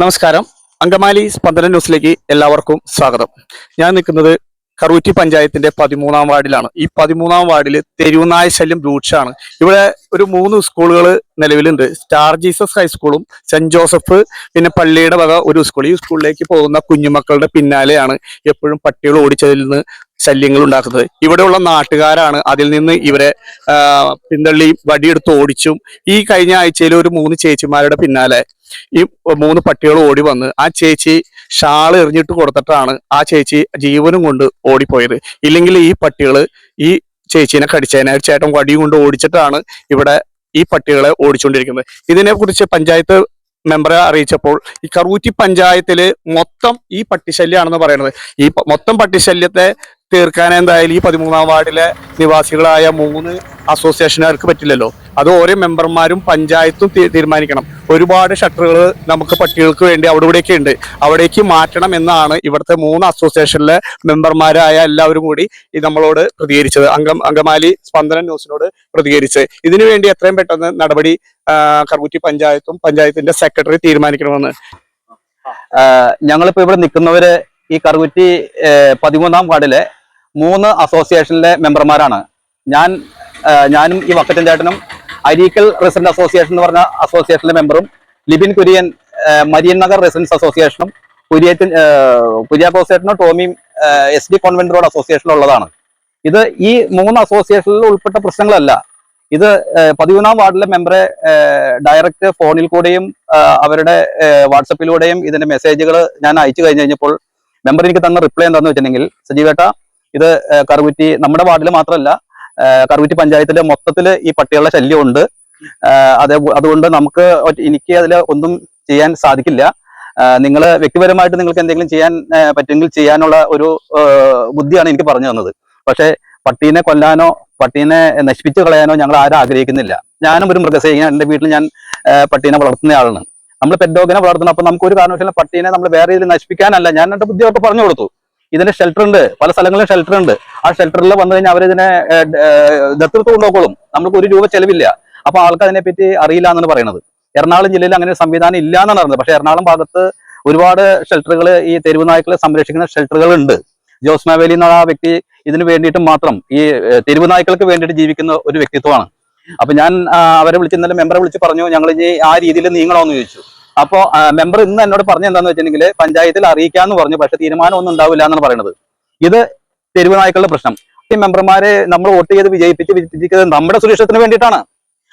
നമസ്കാരം. അങ്കമാലി സ്പന്ദന ന്യൂസിലേക്ക് എല്ലാവർക്കും സ്വാഗതം. ഞാൻ നിൽക്കുന്നത് കറൂറ്റി പഞ്ചായത്തിന്റെ പതിമൂന്നാം വാർഡിലാണ്. ഈ പതിമൂന്നാം വാർഡിൽ തെരുവുനായ ശല്യം രൂക്ഷമാണ്. ഇവിടെ ഒരു മൂന്ന് സ്കൂളുകൾ നിലവിലുണ്ട്. സ്റ്റാർ ജീസസ് ഹൈസ്കൂളും സെന്റ് ജോസഫ് പിന്നെ പള്ളിയുടെ വക ഒരു സ്കൂൾ. ഈ സ്കൂളിലേക്ക് പോകുന്ന കുഞ്ഞുമക്കളുടെ പിന്നാലെയാണ് എപ്പോഴും പട്ടികൾ ഓടിച്ചതിൽ ശല്യങ്ങൾ ഉണ്ടാക്കുന്നത്. ഇവിടെയുള്ള നാട്ടുകാരാണ് അതിൽ നിന്ന് ഇവരെ പിന്തള്ളി വടിയെടുത്ത് ഓടിച്ചും ഈ കഴിഞ്ഞ ആഴ്ചയിൽ ഒരു മൂന്ന് ചേച്ചിമാരുടെ പിന്നാലെ ഈ മൂന്ന് പട്ടികൾ ഓടി വന്ന് ആ ചേച്ചി ഷാൾ എറിഞ്ഞിട്ട് കൊടുത്തിട്ടാണ് ആ ചേച്ചി ജീവനും കൊണ്ട് ഓടിപ്പോയത്. ഇല്ലെങ്കിൽ ഈ പട്ടികൾ ഈ ചേച്ചീനെ കടിച്ചതിനെ ചേട്ടൻ വടിയും കൊണ്ട് ഓടിച്ചിട്ടാണ് ഇവിടെ ഈ പട്ടികളെ ഓടിച്ചുകൊണ്ടിരിക്കുന്നത് ഇതിനെ കുറിച്ച് പഞ്ചായത്ത് മെമ്പറെ അറിയിച്ചപ്പോൾ ഈ കറൂറ്റി പഞ്ചായത്തിൽ മൊത്തം ഈ പട്ടിശല്യാണെന്ന് പറയുന്നത്. ഈ മൊത്തം പട്ടിശല്യത്തെ തീർക്കാൻ എന്തായാലും ഈ പതിമൂന്നാം വാർഡിലെ നിവാസികളായ മൂന്ന് അസോസിയേഷനുകാർക്ക് പറ്റില്ലല്ലോ. അത് ഓരോ മെമ്പർമാരും പഞ്ചായത്തും തീരുമാനിക്കണം. ഒരുപാട് ഷട്ടറുകൾ നമുക്ക് പട്ടികൾക്ക് വേണ്ടി അവിടെ ഇവിടെയൊക്കെ ഉണ്ട്. അവിടേക്ക് മാറ്റണം എന്നാണ് ഇവിടുത്തെ മൂന്ന് അസോസിയേഷനിലെ മെമ്പർമാരായ എല്ലാവരും കൂടി നമ്മളോട് പ്രതികരിച്ചത്. അംഗം അങ്കമാലി സ്പന്ദന ന്യൂസിനോട് പ്രതികരിച്ച് ഇതിനു വേണ്ടി എത്രയും പെട്ടെന്ന് നടപടി കറുകുറ്റി പഞ്ചായത്തും പഞ്ചായത്തിന്റെ സെക്രട്ടറി തീരുമാനിക്കണമെന്ന്. ഞങ്ങളിപ്പോ ഇവിടെ നിൽക്കുന്നവര് ഈ കറുകുറ്റി പതിമൂന്നാം വാർഡിലെ മൂന്ന് അസോസിയേഷനിലെ മെമ്പർമാരാണ്. ഞാൻ ഞാനും ഈ വക്കറ്റൻ ചേട്ടനും അരീക്കൽ റെസിഡന്റ് അസോസിയേഷൻ എന്ന് പറഞ്ഞ അസോസിയേഷനിലെ മെമ്പറും ലിബിൻ കുര്യൻ മരിയൻ നഗർ റെസിഡൻസ് അസോസിയേഷനും കുര്യറ്റൻ കുര്യാക്കോസ് ചേട്ടനും ടോമിയും എസ് ഡി കോൺവെന്റ് റോഡ് അസോസിയേഷനിലും ഉള്ളതാണ്. ഇത് ഈ മൂന്ന് അസോസിയേഷനിൽ ഉൾപ്പെട്ട പ്രശ്നങ്ങളല്ല. ഇത് പതിമൂന്നാം വാർഡിലെ മെമ്പറെ ഡയറക്റ്റ് ഫോണിൽ കൂടെയും അവരുടെ വാട്സപ്പിലൂടെയും ഇതിന്റെ മെസ്സേജുകൾ ഞാൻ അയച്ചു കഴിഞ്ഞ് കഴിഞ്ഞപ്പോൾ മെമ്പർ എനിക്ക് തന്ന റിപ്ലൈ എന്താണെന്ന് വെച്ചിട്ടുണ്ടെങ്കിൽ സജീവേട്ട ഇത് കറുകുറ്റി നമ്മുടെ വാർഡിൽ മാത്രമല്ല കറുകുറ്റി പഞ്ചായത്തിലെ മൊത്തത്തിൽ ഈ പട്ടികളുടെ ശല്യമുണ്ട്. അതേ അതുകൊണ്ട് നമുക്ക് എനിക്ക് അതിൽ ഒന്നും ചെയ്യാൻ സാധിക്കില്ല. നിങ്ങൾ വ്യക്തിപരമായിട്ട് നിങ്ങൾക്ക് എന്തെങ്കിലും ചെയ്യാൻ പറ്റുമെങ്കിൽ ചെയ്യാനുള്ള ഒരു ബുദ്ധിയാണ് എനിക്ക് പറഞ്ഞു തന്നത്. പക്ഷേ പട്ടീനെ കൊല്ലാനോ പട്ടീനെ നശിപ്പിച്ചു കളയാനോ ഞങ്ങൾ ആരും ആഗ്രഹിക്കുന്നില്ല. ഞാനും ഒരു മൃഗസേന എന്റെ വീട്ടിൽ ഞാൻ പട്ടീനെ വളർത്തുന്ന ആളാണ്. നമ്മൾ പെറ്റോഗിനെ വളർത്തണം അപ്പൊ നമുക്ക് ഒരു കാരണവശാലും പട്ടീനെ നമ്മൾ വേറെ രീതിയിൽ നശിപ്പിക്കാനല്ല. ഞാൻ എന്റെ ബുദ്ധിയൊക്കെ പറഞ്ഞു കൊടുത്തു. ഇതിന് ഷെൽട്ടർ ഉണ്ട്. പല സ്ഥലങ്ങളിലും ഷെൽട്ടർ ഉണ്ട്. ആ ഷെൽട്ടറിൽ വന്നു കഴിഞ്ഞാൽ അവരിതിനെ ദത്തെടുത്ത് കൊണ്ടുപോക്കോളും നമുക്ക് ഒരു രൂപ ചെലവില്ല. അപ്പൊ ആൾക്ക് അതിനെപ്പറ്റി അറിയില്ല എന്നാണ് പറയുന്നത് എറണാകുളം ജില്ലയിൽ അങ്ങനെ ഒരു സംവിധാനം ഇല്ല എന്നാണ് പറയുന്നത് പക്ഷെ എറണാകുളം ഭാഗത്ത് ഒരുപാട് ഷെൽട്ടറുകൾ ഈ തെരുവ് നായ്ക്കളെ സംരക്ഷിക്കുന്ന ഷെൽട്ടറുകൾ ഉണ്ട്. ജോസ്മ വേലി എന്ന ആ വ്യക്തി ഇതിന് വേണ്ടിയിട്ട് മാത്രം ഈ തെരുവ് നായ്ക്കൾക്ക് വേണ്ടിയിട്ട് ജീവിക്കുന്ന ഒരു വ്യക്തിത്വമാണ്. അപ്പൊ ഞാൻ അവരെ വിളിച്ച് ഇന്നലെ മെമ്പറെ വിളിച്ച് പറഞ്ഞു ഞങ്ങൾ ഇനി ആ രീതിയിൽ നീങ്ങണമെന്ന് ചോദിച്ചു. അപ്പോ മെമ്പർ ഇന്ന് എന്നോട് പറഞ്ഞ എന്താന്ന് വെച്ചിട്ടുണ്ടെങ്കിൽ പഞ്ചായത്തിൽ അറിയിക്കാന്ന് പറഞ്ഞു പക്ഷെ തീരുമാനം ഒന്നും ഉണ്ടാവില്ല എന്നാണ് പറയുന്നത് ഇത് തെരുവ് നായ്ക്കളുടെ പ്രശ്നം. ഈ മെമ്പർമാരെ നമ്മൾ വോട്ട് ചെയ്ത് വിജയിപ്പിച്ച് വിജയിപ്പിക്കുന്നത് നമ്മുടെ സുരക്ഷത്തിന് വേണ്ടിയിട്ടാണ്.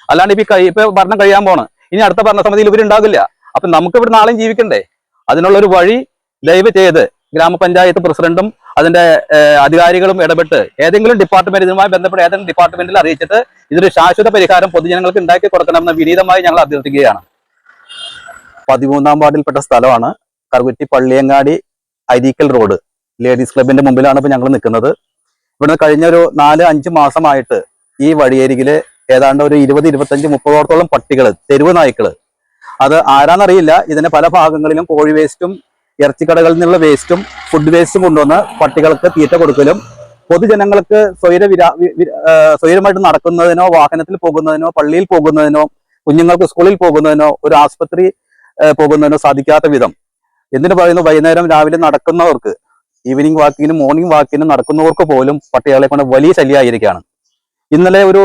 അല്ലാണ്ട് ഇപ്പൊ ഇപ്പൊ ഭരണം കഴിയാൻ പോണ്. ഇനി അടുത്ത ഭരണസമിതിയിൽ ഇവരുണ്ടാകില്ല അപ്പൊ നമുക്ക് ഇവിടെ നാളെയും ജീവിക്കണ്ടേ? അതിനുള്ള ഒരു വഴി ദയവ് ചെയ്ത് ഗ്രാമപഞ്ചായത്ത് പ്രസിഡന്റും അതിന്റെ അധികാരികളും ഇടപെട്ട് ഏതെങ്കിലും ഡിപ്പാർട്ട്മെന്റ് ഇതുമായി ബന്ധപ്പെട്ട് ഏതെങ്കിലും ഡിപ്പാർട്ട്മെന്റിൽ അറിയിച്ചിട്ട് ഇതൊരു ശാശ്വത പരിഹാരം പൊതുജനങ്ങൾക്ക് ഉണ്ടാക്കി കൊടുക്കണമെന്ന് വിനീതമായി ഞങ്ങൾ അഭ്യർത്ഥിക്കുകയാണ്. പതിമൂന്നാം വാർഡിൽപ്പെട്ട സ്ഥലമാണ് കറുകുറ്റി പള്ളിയങ്ങാടി അരീക്കൽ റോഡ്. ലേഡീസ് ക്ലബിന്റെ മുമ്പിലാണ് ഇപ്പൊ ഞങ്ങൾ നിൽക്കുന്നത് ഇവിടുന്ന് കഴിഞ്ഞ ഒരു നാല് അഞ്ച് മാസമായിട്ട് ഈ വഴിയരികിൽ ഏതാണ്ട് ഒരു ഇരുപത് ഇരുപത്തഞ്ച് മുപ്പതോളത്തോളം പട്ടികൾ തെരുവ് നായ്ക്കൾ. അത് ആരാന്നറിയില്ല. ഇതിന്റെ പല ഭാഗങ്ങളിലും കോഴി വേസ്റ്റും ഇറച്ചിക്കടകളിൽ നിന്നുള്ള വേസ്റ്റും ഫുഡ് വേസ്റ്റും കൊണ്ടുവന്ന് പട്ടികൾക്ക് തീറ്റ കൊടുക്കലും പൊതുജനങ്ങൾക്ക് സ്വൈര ആ, സ്വൈരമായിട്ട് നടക്കുന്നതിനോ വാഹനത്തിൽ പോകുന്നതിനോ പള്ളിയിൽ പോകുന്നതിനോ കുഞ്ഞുങ്ങൾക്ക് സ്കൂളിൽ പോകുന്നതിനോ ഒരു ആസ്പത്രി പോകുന്നതിനോ സാധിക്കാത്ത വിധം. എന്തിനു പറയുന്നു? വൈകുന്നേരം രാവിലെ നടക്കുന്നവർക്ക് ഈവനിങ് വാക്കിനും മോർണിംഗ് വാക്കിനും നടക്കുന്നവർക്ക് പോലും പട്ടികളെ കൊണ്ട് വലിയ ശല്യമായിരിക്കുകയാണ്. ഇന്നലെ ഒരു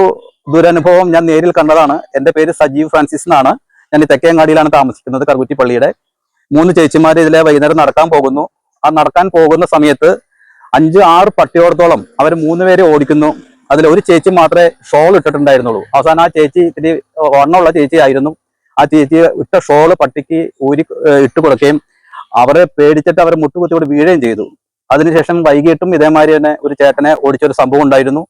ദുരനുഭവം ഞാൻ നേരിൽ കണ്ടതാണ്. എന്റെ പേര് സജീവ് ഫ്രാൻസിസ് എന്നാണ്. ഞാൻ ഈ തെക്കേങ്ങാടിയിലാണ് താമസിക്കുന്നത് കറുകുറ്റി പള്ളിയുടെ. മൂന്ന് ചേച്ചിമാർ ഇതിലെ വൈകുന്നേരം നടക്കാൻ പോകുന്നു. ആ നടക്കാൻ പോകുന്ന സമയത്ത് അഞ്ച് ആറ് പട്ടിയോടത്തോളം അവർ മൂന്ന് പേരെ ഓടിക്കുന്നു. അതിൽ ഒരു ചേച്ചി മാത്രമേ ഷോൾ ഇട്ടിട്ടുണ്ടായിരുന്നുള്ളൂ. അവസാനം ആ ചേച്ചി ഇത്തിരി വണ്ണമുള്ള ചേച്ചി ആയിരുന്നു ആ ചേച്ചി ഇട്ട ഷോൾ പട്ടിക്ക് ഊരി ഇട്ട് കൊടുക്കുകയും അവരെ പേടിച്ചിട്ട് അവർ മുട്ടുകുത്തിയോട് വീഴുകയും ചെയ്തു. അതിനുശേഷം വൈകിട്ടും ഇതേമാതിരി തന്നെ ഒരു ചേട്ടനെ ഓടിച്ചൊരു സംഭവം ഉണ്ടായിരുന്നു.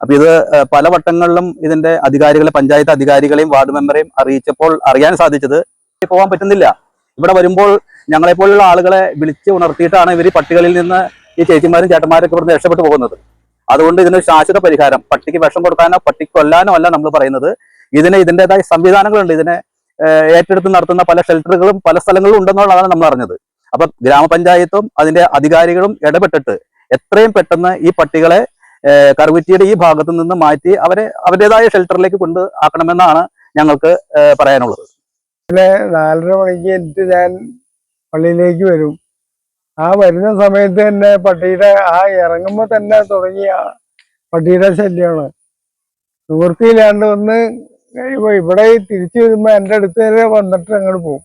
അപ്പൊ ഇത് പല വട്ടങ്ങളിലും ഇതിന്റെ അധികാരികളെ പഞ്ചായത്ത് അധികാരികളെയും വാർഡ് മെമ്പറെയും അറിയിച്ചപ്പോൾ അറിയാൻ സാധിച്ചത് പോകാൻ പറ്റുന്നില്ല. ഇവിടെ വരുമ്പോൾ ഞങ്ങളെപ്പോലുള്ള ആളുകളെ വിളിച്ച് ഉണർത്തിയിട്ടാണ് ഇവർ പട്ടികളിൽ നിന്ന് ഈ ചേച്ചിമാരും ചേട്ടന്മാരൊക്കെ ഇവിടുന്ന് രക്ഷപ്പെട്ടു പോകുന്നത്. അതുകൊണ്ട് ഇതിനൊരു ശാശ്വത പരിഹാരം. പട്ടിക്ക് വിഷം കൊടുക്കാനോ പട്ടിക്ക് കൊല്ലാനോ അല്ല നമ്മൾ പറയുന്നത്. ഇതിന് ഇതിന്റെതായ സംവിധാനങ്ങളുണ്ട്. ഇതിനെ ഏറ്റെടുത്ത് നടത്തുന്ന പല ഷെൽട്ടറുകളും പല സ്ഥലങ്ങളും ഉണ്ടെന്നുള്ളതാണ് നമ്മൾ അറിഞ്ഞത്. അപ്പൊ ഗ്രാമപഞ്ചായത്തും അതിന്റെ അധികാരികളും ഇടപെട്ടിട്ട് എത്രയും പെട്ടെന്ന് ഈ പട്ടികളെ കറുകുറ്റിയുടെ ഈ ഭാഗത്തു നിന്ന് മാറ്റി അവരെ അവരുടേതായ ഷെൽട്ടറിലേക്ക് കൊണ്ട് ആക്കണമെന്നാണ് ഞങ്ങൾക്ക് പറയാനുള്ളത്. പിന്നെ നാലര മണിക്ക് എനിക്ക് ഞാൻ പള്ളിയിലേക്ക് വരും. ആ വരുന്ന സമയത്ത് തന്നെ പട്ടിയുടെ ആ ഇറങ്ങുമ്പോൾ തന്നെ തുടങ്ങിയ പട്ടിയുടെ ശല്യമാണ്. നിവൃത്തിയില്ലാണ്ട് കഴിയുമ്പോൾ ഇവിടെ തിരിച്ചു വരുമ്പോൾ എന്റെ അടുത്ത് വരെ വന്നിട്ട് അങ്ങോട്ട് പോകും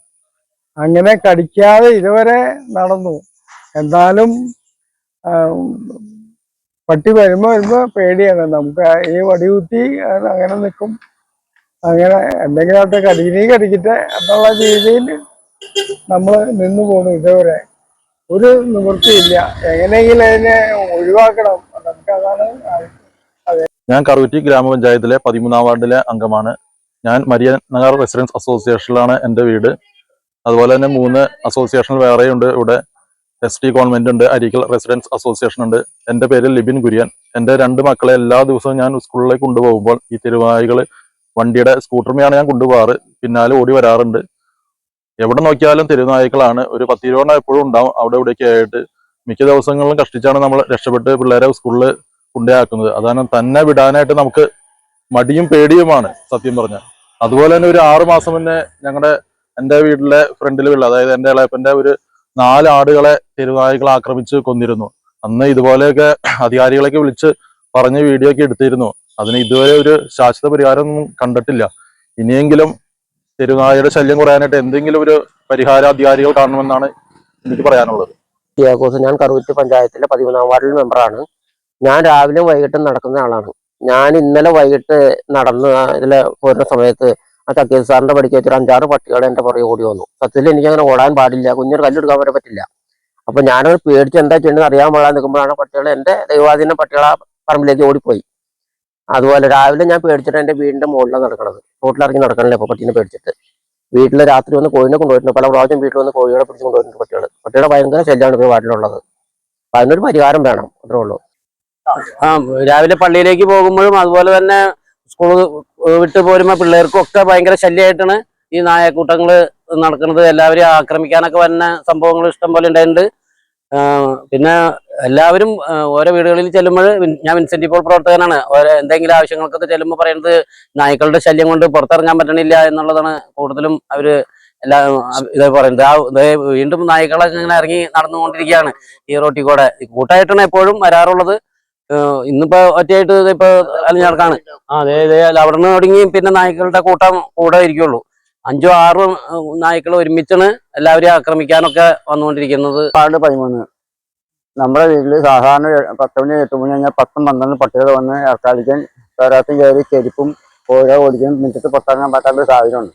അങ്ങനെ കടിക്കാതെ ഇതുവരെ നടന്നു. എന്നാലും പട്ടി വരുമ്പോൾ വരുമ്പോൾ പേടിയാണ്. നമുക്ക് ഈ വടികുത്തി കുത്തി അങ്ങനെ നിൽക്കും അങ്ങനെ എന്തെങ്കിലും അവിടെ കടിക്കണേ കടിക്കട്ടെ എന്നുള്ള രീതിയിൽ നമ്മൾ നിന്ന് പോണു ഇതുവരെ. ഒരു നിവൃത്തിയില്ല. എങ്ങനെയെങ്കിലും അതിനെ ഒഴിവാക്കണം. നമുക്ക് അതാണ് ഞാൻ കറുവറ്റി ഗ്രാമപഞ്ചായത്തിലെ പതിമൂന്നാം വാർഡിലെ അംഗമാണ്. ഞാൻ മരിയ നഗർ റെസിഡൻസ് അസോസിയേഷനിലാണ് എന്റെ വീട്. അതുപോലെ തന്നെ മൂന്ന് അസോസിയേഷൻ വേറെയുണ്ട്. ഇവിടെ എസ് ടി കോൺവെന്റ് ഉണ്ട് അരിക്കൽ റെസിഡൻസ് അസോസിയേഷൻ ഉണ്ട്. എന്റെ പേര് ലിബിൻ കുര്യൻ. എന്റെ രണ്ട് മക്കളെ എല്ലാ ദിവസവും ഞാൻ സ്കൂളിലേക്ക് കൊണ്ടുപോകുമ്പോൾ ഈ തിരുവായികൾ വണ്ടിയുടെ സ്കൂട്ടർമയാണ് ഞാൻ കൊണ്ടുപോകാറ്. പിന്നാലെ ഓടി വരാറുണ്ട്. എവിടെ നോക്കിയാലും തെരുവുനായ്ക്കളാണ് ഒരു പത്തിരുപണ്ണം എപ്പോഴും ഉണ്ടാവും. അവിടെ ഇവിടെയൊക്കെ ആയിട്ട് മിക്ക ദിവസങ്ങളിലും കഷ്ടിച്ചാണ് നമ്മൾ രക്ഷപ്പെട്ട് പിള്ളേരെ സ്കൂളിൽ കൊണ്ടുപോയാക്കുന്നത് അതാണ് തന്നെ വിടാനായിട്ട് നമുക്ക് മടിയും പേടിയുമാണ് സത്യം പറഞ്ഞാൽ. അതുപോലെ തന്നെ ഒരു ആറു മാസം മുന്നേ ഞങ്ങളുടെ എന്റെ വീട്ടിലെ ഫ്രണ്ടിൽ വീട്ടിൽ അതായത് എന്റെ ഇളയപ്പന്റെ ഒരു നാല് ആടുകളെ തെരുവായികൾ ആക്രമിച്ച് കൊന്നിരുന്നു. അന്ന് ഇതുപോലെയൊക്കെ അധികാരികളൊക്കെ വിളിച്ച് പറഞ്ഞ് വീഡിയോ ഒക്കെ എടുത്തിരുന്നു. അതിന് ഇതുവരെ ഒരു ശാശ്വത പരിഹാരമൊന്നും കണ്ടിട്ടില്ല. ഇനിയെങ്കിലും തെരുനായയുടെ ശല്യം കുറയാനായിട്ട് എന്തെങ്കിലും ഒരു പരിഹാര അധികാരികൾ കാണണമെന്നാണ് എനിക്ക് പറയാനുള്ളത്. ഞാൻ കറുവറ്റ് പഞ്ചായത്തിലെ പതിമൂന്നാം വാർഡിൽ മെമ്പറാണ് ഞാൻ രാവിലെ വൈകിട്ടും നടക്കുന്ന ആളാണ്. ഞാൻ ഇന്നലെ വൈകിട്ട് നടന്ന് ഇതിൽ പോരുന്ന സമയത്ത് ആ തക്കീസ് സാറിന്റെ പടിക്ക് വെച്ചൊരു അഞ്ചാറ് പട്ടികൾ എന്റെ പുറകെ ഓടി വന്നു. സത്യത്തിൽ എനിക്ക് അങ്ങനെ ഓടാൻ പാടില്ല. കുഞ്ഞൊരു കല്ലെടുക്കാൻ വരെ പറ്റില്ല. അപ്പൊ ഞാനൊരു പേടിച്ച് എന്താ ചെയ്യേണ്ടത് അറിയാൻ പാടാൻ നിൽക്കുമ്പോഴാണ് പട്ടികൾ എന്റെ ദൈവാധീന പട്ടികളെ പറമ്പിലേക്ക് ഓടിപ്പോയി. അതുപോലെ രാവിലെ ഞാൻ പേടിച്ചിട്ട് എന്റെ വീടിന്റെ മുകളിലാണ് നടക്കണത്. റോട്ടിലിറങ്ങി നടക്കണല്ലേ ഇപ്പൊ പട്ടീനെ പേടിച്ചിട്ട്. വീട്ടിൽ രാത്രി വന്ന് കോഴിനെ കൊണ്ടുപോയിട്ടുണ്ട്. പല പ്രാവശ്യം വീട്ടിൽ വന്ന് കോഴികളെ പിടിച്ച് കൊണ്ടുപോയിട്ടുണ്ട് പട്ടികൾ പട്ടിയുടെ ഭയങ്കര ശല്യമാണ് ഇപ്പോൾ വാട്ടിലുള്ളത് അപ്പൊ അതിനൊരു പരിഹാരം വേണം. അത്രേ ഉള്ളൂ. ആ രാവിലെ പള്ളിയിലേക്ക് പോകുമ്പോഴും അതുപോലെ തന്നെ സ്കൂൾ വിട്ടു പോരുമ്പ പിള്ളേർക്കും ഒക്കെ ഭയങ്കര ശല്യമായിട്ടാണ് ഈ നായക്കൂട്ടങ്ങൾ നടക്കുന്നത്. എല്ലാവരെയും ആക്രമിക്കാനൊക്കെ വരുന്ന സംഭവങ്ങൾ ഇഷ്ടം പോലെ ഉണ്ടായിട്ടുണ്ട്. പിന്നെ എല്ലാവരും ഓരോ വീടുകളിൽ ചെല്ലുമ്പോൾ ഞാൻ വിൻസെന്റ് ഇപ്പോൾ പ്രവർത്തകനാണ്. ഓരോ എന്തെങ്കിലും ആവശ്യങ്ങൾക്കൊക്കെ ചെല്ലുമ്പോൾ പറയുന്നത് നായ്ക്കളുടെ ശല്യം കൊണ്ട് പുറത്തിറങ്ങാൻ പറ്റണില്ല എന്നുള്ളതാണ് കൂടുതലും അവർ എല്ലാ ഇതേ പറയുന്നത്. ആ വീണ്ടും നായ്ക്കളൊക്കെ ഇങ്ങനെ ഇറങ്ങി നടന്നുകൊണ്ടിരിക്കുകയാണ് ഈ റോട്ടിൽ കൂടെ. കൂട്ടായിട്ടാണ് എപ്പോഴും വരാറുള്ളത്. ഇന്നിപ്പോ ഒറ്റയായിട്ട് ഇപ്പൊ അലഞ്ഞാർക്കാണ് അതെ അതെ. അവിടെ നിന്ന് തുടങ്ങി പിന്നെ നായ്ക്കളുടെ കൂട്ടം കൂടെ ഇരിക്കുള്ളൂ. അഞ്ചോ ആറോ നായ്ക്കൾ ഒരുമിച്ചാണ് എല്ലാവരെയും ആക്രമിക്കാനൊക്കെ വന്നുകൊണ്ടിരിക്കുന്നത്. വാർഡ് പതിമൂന്ന്. നമ്മുടെ വീട്ടിൽ സാധാരണ പത്ത് മണി എട്ട് മണി കഴിഞ്ഞാൽ പത്തും പന്ത്രണ്ടും പട്ടികൾ വന്ന് ഇറക്കാതിരിക്കാൻ കയറാത്തും കയറി ചെരുപ്പും കോഴ ഓടിക്കാൻ മുറ്റത്ത് പൊട്ടാക്കാൻ പറ്റാത്ത സാഹചര്യമുണ്ട്.